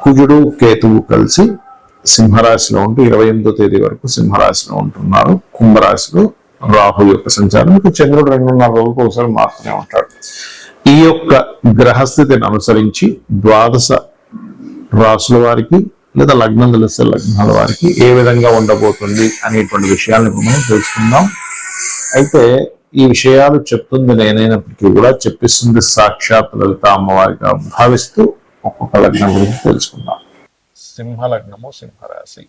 కుజుడు కేతువు కలిసి సింహరాశిలో ఉంటూ ఇరవై ఎనిమిదో తేదీ వరకు సింహరాశిలో ఉంటున్నారు. కుంభరాశిలో రాహు యొక్క సంచారం. ఇక చంద్రుడు రెండున్నర రోజులకు ఒకసారి మారుతూనే ఉంటాడు. ఈ యొక్క గ్రహస్థితిని అనుసరించి ద్వాదశ రాసుల వారికి లేదా లగ్నం తెలిస్తే లగ్నాల వారికి ఏ విధంగా ఉండబోతుంది అనేటువంటి విషయాలను మనం తెలుసుకుందాం. అయితే ఈ విషయాలు చెప్తుంది నేనైనప్పటికీ కూడా చెప్పిస్తుంది సాక్షాత్ లలిత అమ్మవారిగా భావిస్తూ ఒక్కొక్క లగ్నం గురించి తెలుసుకుందాం. సింహ లగ్నము సింహరాశి.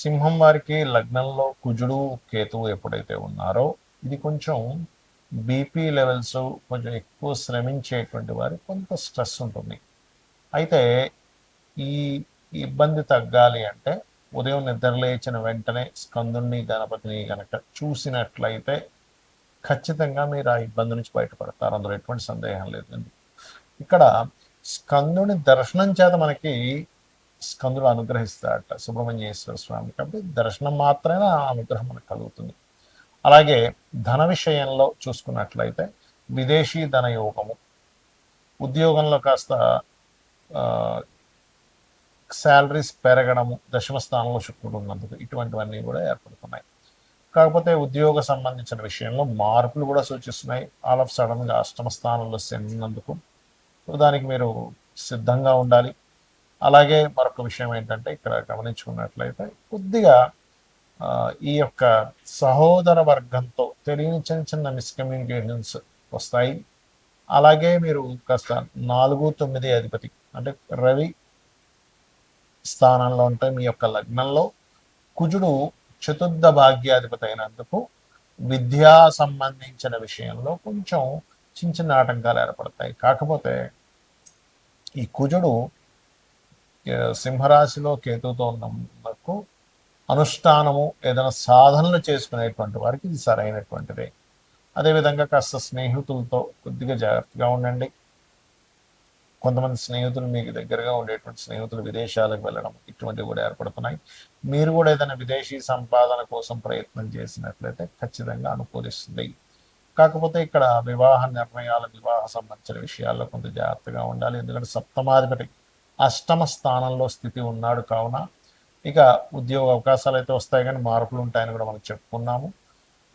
సింహం వారికి లగ్నంలో కుజుడు కేతువు ఎప్పుడైతే ఉన్నారో ఇది కొంచెం బీపీ లెవెల్స్ కొంచెం ఎక్కువ శ్రమించేటువంటి వారికి కొంత స్ట్రెస్ ఉంటుంది. అయితే ఈ ఇబ్బంది తగ్గాలి అంటే ఉదయం నిద్రలేచిన వెంటనే స్కందుని గణపతిని కనుక చూసినట్లయితే ఖచ్చితంగా మీరు ఆ ఇబ్బంది నుంచి బయటపడతారు. అందులో ఎటువంటి సందేహం లేదు ఇక్కడ స్కందుని దర్శనం చేత మనకి స్కందుడు అనుగ్రహిస్తాడట సుబ్రహ్మణ్యేశ్వర స్వామి. కాబట్టి దర్శనం మాత్రమే ఆ అనుగ్రహం మనకు కలుగుతుంది. అలాగే ధన విషయంలో చూసుకున్నట్లయితే విదేశీ ధన యోగము ఉద్యోగంలో కాస్త శాలరీస్ పెరగడము దశమ స్థానంలో శుక్రుడు ఉన్నందుకు ఇటువంటివన్నీ కూడా ఏర్పడుతున్నాయి. కాకపోతే ఉద్యోగ సంబంధించిన విషయంలో మార్పులు కూడా సూచిస్తున్నాయి. ఆల్ ఆఫ్ సడన్గా అష్టమ స్థానంలో సో దానికి మీరు సిద్ధంగా ఉండాలి. అలాగే మరొక విషయం ఏంటంటే ఇక్కడ గమనించుకున్నట్లయితే కొద్దిగా ఈ యొక్క సహోదర వర్గంతో తెలియని చిన్న చిన్న మిస్కమ్యూనికేషన్స్ వస్తాయి. అలాగే మీరు కాస్త నాలుగు తొమ్మిది అధిపతి అంటే రవి స్థానంలో ఉంటే మీ యొక్క లగ్నంలో. కుజుడు చతుర్థ భాగ్యాధిపతి అయినందుకు విద్యా సంబంధించిన విషయంలో కొంచెం చిన్న చిన్న ఆటంకాలు ఏర్పడతాయి. కాకపోతే ఈ కుజుడు సింహరాశిలో కేతుతో ఉన్నందుకు అనుష్ఠానము ఏదైనా సాధనలు చేసుకునేటువంటి వారికి ఇది సరైనటువంటిదే. అదేవిధంగా కాస్త స్నేహితులతో కొద్దిగా జాగ్రత్తగా ఉండండి. కొంతమంది స్నేహితులు మీకు దగ్గరగా ఉండేటువంటి స్నేహితులు విదేశాలకు వెళ్ళడం ఇటువంటివి కూడా ఏర్పడుతున్నాయి. మీరు కూడా ఏదైనా విదేశీ సంపాదన కోసం ప్రయత్నం చేసినట్లయితే ఖచ్చితంగా అనుకూలిస్తుంది. కాకపోతే ఇక్కడ వివాహ నిర్ణయాల వివాహ సంబంధించిన విషయాల్లో కొంత జాగ్రత్తగా ఉండాలి. ఎందుకంటే సప్తమాధిపతి అష్టమ స్థానంలో స్థితి ఉన్నాడు కావున ఇక ఉద్యోగ అవకాశాలు అయితే వస్తాయి కానీ మార్పులు ఉంటాయని కూడా మనం చెప్పుకున్నాము.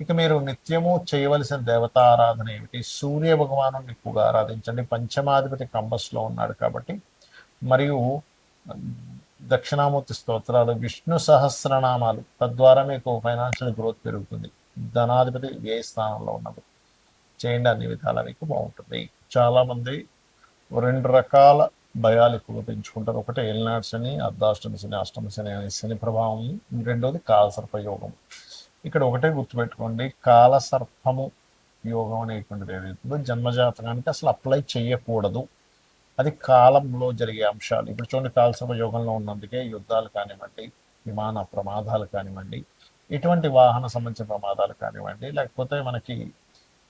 ఇక మీరు నిత్యము చేయవలసిన దేవత ఆరాధన ఏమిటి? సూర్య భగవాను ఎక్కువగా ఆరాధించండి. పంచమాధిపతి కంబస్లో ఉన్నాడు కాబట్టి. మరియు దక్షిణామూర్తి స్తోత్రాలు విష్ణు సహస్రనామాలు తద్వారా మీకు ఫైనాన్షియల్ గ్రోత్ పెరుగుతుంది. ధనాధిపతి వ్యయ స్థానంలో ఉన్నప్పుడు. చేయండి అన్ని విధాలా మీకు బాగుంటుంది. చాలా మంది రెండు రకాల భయాలు ఎక్కువగా పెంచుకుంటారు. ఒకటి ఏలినాడు శని అర్ధాష్టమి శని అష్టమి శని అనే శని ప్రభావం. రెండోది కాలసర్ప యోగం. ఇక్కడ ఒకటే గుర్తుపెట్టుకోండి కాలసర్పము యోగం అనేటువంటిది ఏదైతుందో జన్మజాతకానికి అసలు అప్లై చేయకూడదు. అది కాలంలో జరిగే అంశాలు. ఇప్పుడు చూడండి కాలసర్ప యోగంలో ఉన్నందుకే యుద్ధాలు కానివ్వండి విమాన ప్రమాదాలు కానివ్వండి ఇటువంటి వాహన సంబంధించిన ప్రమాదాలు కానివ్వండి లేకపోతే మనకి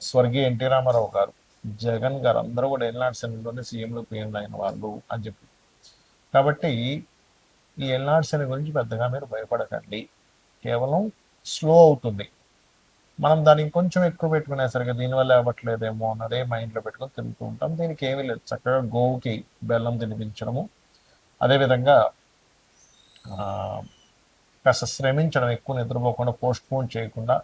స్వర్గీయ ఎన్టీ రామారావు గారు జగన్ గారు అందరూ కూడా ఎల్నాడు సెనలోనే సీఎంలు పిఎంలు అయిన వాళ్ళు అని చెప్పి. కాబట్టి ఈ ఎల్నాడు సెన గురించి పెద్దగా మీరు భయపడకండి. కేవలం స్లో అవుతుంది. మనం దాన్ని ఇంకొంచెం ఎక్కువ పెట్టుకునేసరికి దీనివల్ల అవ్వట్లేదేమో అన్నదే మైండ్లో పెట్టుకొని తిరుగుతూ ఉంటాం. దీనికి ఏమీ లేదు. చక్కగా గోవుకి బెల్లం తినిపించడము. అదేవిధంగా కాస్త శ్రమించడం ఎక్కువ నిద్రపోకుండా పోస్ట్ పోన్ చేయకుండా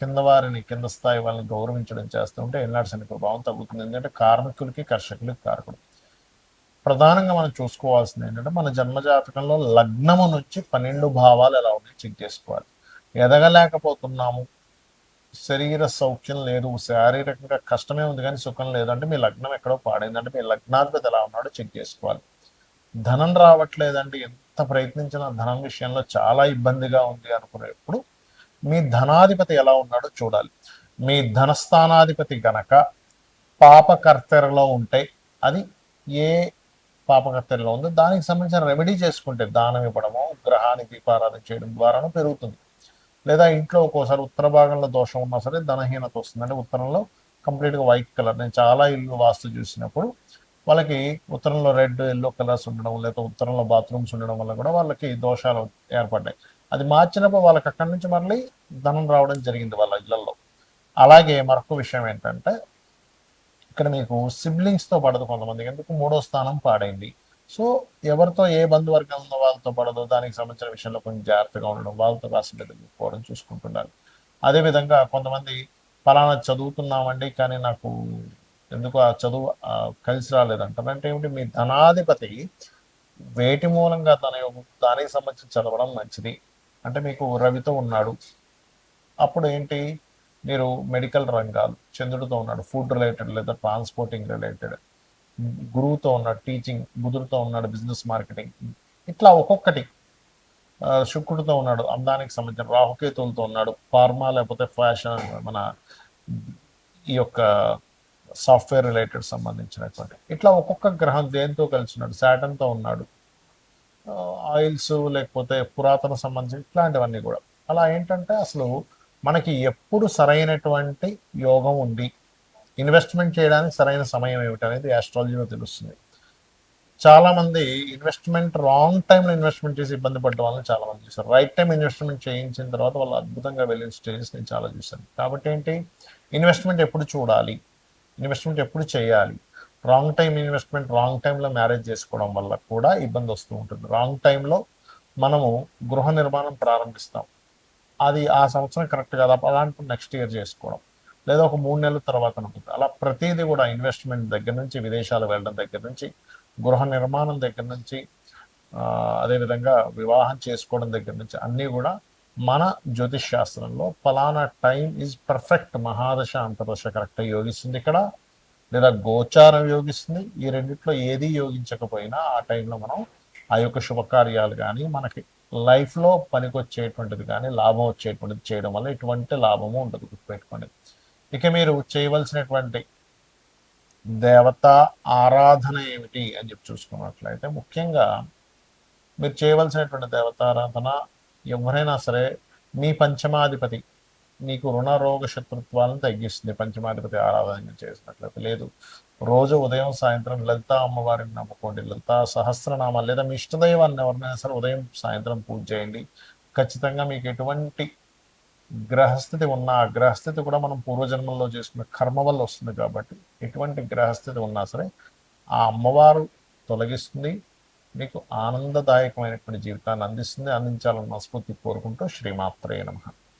కింద వారిని కింద స్థాయి వాళ్ళని గౌరవించడం చేస్తుంటే ఎల్నాడు శని ప్రభావం తగ్గుతుంది. ఎందుకంటే కార్మికులకి కర్షకులకి కారకుడు. ప్రధానంగా మనం చూసుకోవాల్సింది ఏంటంటే మన జన్మజాతకంలో లగ్నము నుంచి పన్నెండు భావాలు ఎలా ఉన్నాయి చెక్ చేసుకోవాలి. ఎదగలేకపోతున్నాము శరీర సౌఖ్యం లేదు. శారీరకంగా కష్టమే ఉంది కానీ సుఖం లేదంటే మీ లగ్నం ఎక్కడో పాడైంది అంటే మీ లగ్నాధిపతి ఎలా ఉన్నాడో చెక్ చేసుకోవాలి. ధనం రావట్లేదంటే ఎంత ప్రయత్నించినా ధనం విషయంలో చాలా ఇబ్బందిగా ఉంది అనుకునేప్పుడు మీ ధనాధిపతి ఎలా ఉన్నాడో చూడాలి. మీ ధనస్థానాధిపతి గనక పాపకర్తెరలో ఉంటే అది ఏ పాపకర్తెరలో ఉందో దానికి సంబంధించిన రెమెడీ చేసుకుంటే దానం ఇవ్వడము గ్రహానికి దీపారాధన చేయడం ద్వారానూ పెరుగుతుంది. లేదా ఇంట్లో ఒక్కోసారి ఉత్తర భాగంలో దోషం ఉన్నా సరే ధనహీనత వస్తుంది. అంటే ఉత్తరంలో కంప్లీట్గా వైట్ కలర్ నేను చాలా ఇల్లు వాస్తు చూసినప్పుడు వాళ్ళకి ఉత్తరంలో రెడ్ ఎల్లో కలర్స్ ఉండడం లేదా ఉత్తరంలో బాత్రూమ్స్ ఉండడం వల్ల కూడా వాళ్ళకి దోషాలు ఏర్పడ్డాయి. అది మార్చినప్పుడు వాళ్ళకి అక్కడి నుంచి మళ్ళీ ధనం రావడం జరిగింది వాళ్ళ ఇళ్ళలో. అలాగే మరొక విషయం ఏంటంటే ఇక్కడ మీకు సిబ్లింగ్స్తో పడదు కొంతమందికి ఎందుకు? మూడో స్థానం పాడైంది. సో ఎవరితో ఏ బంధువర్గం ఉందో వాళ్ళతో పడదో దానికి సంబంధించిన విషయంలో కొంచెం జాగ్రత్తగా ఉండడం వాళ్ళతో కాస్త పోవడం చూసుకుంటున్నారు. అదేవిధంగా కొంతమంది ఫలానా చదువుతున్నామండి కానీ నాకు ఎందుకు ఆ చదువు కలిసి రాలేదంటారు. అంటే ఏమిటి? మీ ధనాధిపతి వేటి మూలంగా తన యొక్క- దానికి సంబంధించి చదవడం మంచిది. అంటే మీకు రవితో ఉన్నాడు. అప్పుడు ఏంటి? మీరు మెడికల్ రంగాలు చంద్రుడితో ఉన్నాడు ఫుడ్ రిలేటెడ్ లేదా ట్రాన్స్పోర్టింగ్ రిలేటెడ్ గురువుతో ఉన్నాడు టీచింగ్ బుధుడితో ఉన్నాడు బిజినెస్ మార్కెటింగ్ ఇట్లా ఒక్కొక్కటి. శుక్రుడితో ఉన్నాడు అందానికి సంబంధించిన రాహుకేతులతో ఉన్నాడు ఫార్మా లేకపోతే ఫ్యాషన్ మన ఈ యొక్క సాఫ్ట్వేర్ రిలేటెడ్ సంబంధించినటువంటి. ఇట్లా ఒక్కొక్క గ్రహం దేంతో కలిసి ఉన్నాడు? శాటన్తో ఉన్నాడు. ఆయిల్స్ లేకపోతే పురాతన సంబంధించి ఇట్లాంటివన్నీ కూడా. అలా ఏంటంటే అసలు మనకి ఎప్పుడు సరైనటువంటి యోగం ఉంది ఇన్వెస్ట్మెంట్ చేయడానికి సరైన సమయం ఏమిటి అనేది ఆస్ట్రాలజీలో తెలుస్తుంది. చాలా మంది ఇన్వెస్ట్మెంట్ రాంగ్ టైంలో ఇన్వెస్ట్మెంట్ చేసి ఇబ్బంది పడ్డ వాళ్ళని చాలా మంది రైట్ టైం ఇన్వెస్ట్మెంట్ చేయించిన తర్వాత వాళ్ళు అద్భుతంగా వెళ్ళిన స్టేజెస్ నేను చాలా చూశాను. కాబట్టి ఏంటి? ఇన్వెస్ట్మెంట్ ఎప్పుడు చూడాలి? ఇన్వెస్ట్మెంట్ ఎప్పుడు చేయాలి? రాంగ్ టైం ఇన్వెస్ట్మెంట్ రాంగ్ టైంలో మ్యారేజ్ చేసుకోవడం వల్ల కూడా ఇబ్బంది వస్తూ ఉంటుంది. రాంగ్ టైంలో మనము గృహ నిర్మాణం ప్రారంభిస్తాం. అది ఆ సంవత్సరం కరెక్ట్ కాదు. అలాంటి నెక్స్ట్ ఇయర్ చేసుకోవడం. లేదా ఒక మూడు నెలల తర్వాత ఉంటుంది అలా ప్రతిదీ కూడా ఇన్వెస్ట్మెంట్ దగ్గర నుంచి విదేశాలు వెళ్ళడం దగ్గర నుంచి గృహ నిర్మాణం దగ్గర నుంచి అదేవిధంగా వివాహం చేసుకోవడం దగ్గర నుంచి అన్నీ కూడా మన జ్యోతిష్ శాస్త్రంలో ఫలానా టైం ఈజ్ పర్ఫెక్ట్ మహాదశ అంతర్దశ కరెక్ట్ యోగిస్తుంది ఇక్కడ. లేదా గోచారం యోగిస్తుంది. ఈ రెండిట్లో ఏది యోగించకపోయినా ఆ టైంలో మనం ఆ యొక్క శుభకార్యాలు కానీ మనకి లైఫ్లో పనికొచ్చేటువంటిది కానీ లాభం వచ్చేటువంటిది చేయడం వల్ల ఎటువంటి లాభము ఉండదు గుర్తుపెట్టుకోండి. ఇక మీరు చేయవలసినటువంటి దేవత ఆరాధన ఏమిటి అని చెప్పి చూసుకున్నట్లయితే ముఖ్యంగా మీరు చేయవలసినటువంటి దేవతారాధన ఎవరైనా సరే మీ పంచమాధిపతి మీకు రుణ రోగ శత్రుత్వాలను తగ్గిస్తుంది. పంచమాధిపతి ఆరాధన చేసినట్లయితే లేదు. రోజు ఉదయం సాయంత్రం లలితా అమ్మవారిని నమ్ముకోండి. లలితా సహస్రనామాలు లేదా మీ ఇష్టదైవాన్ని ఎవరినైనా సరే ఉదయం సాయంత్రం పూజ చేయండి. ఖచ్చితంగా మీకు ఎటువంటి గ్రహస్థితి ఉన్న ఆ గ్రహస్థితి కూడా మనం పూర్వజన్మల్లో చేసుకున్న కర్మ వల్ల వస్తుంది కాబట్టి ఎటువంటి గ్రహస్థితి ఉన్నా సరే ఆ అమ్మవారు తొలగిస్తుంది. మీకు ఆనందదాయకమైనటువంటి జీవితాన్ని అందిస్తుంది. అందించాలని మనస్ఫూర్తి కోరుకుంటూ శ్రీమాత్రే నమ.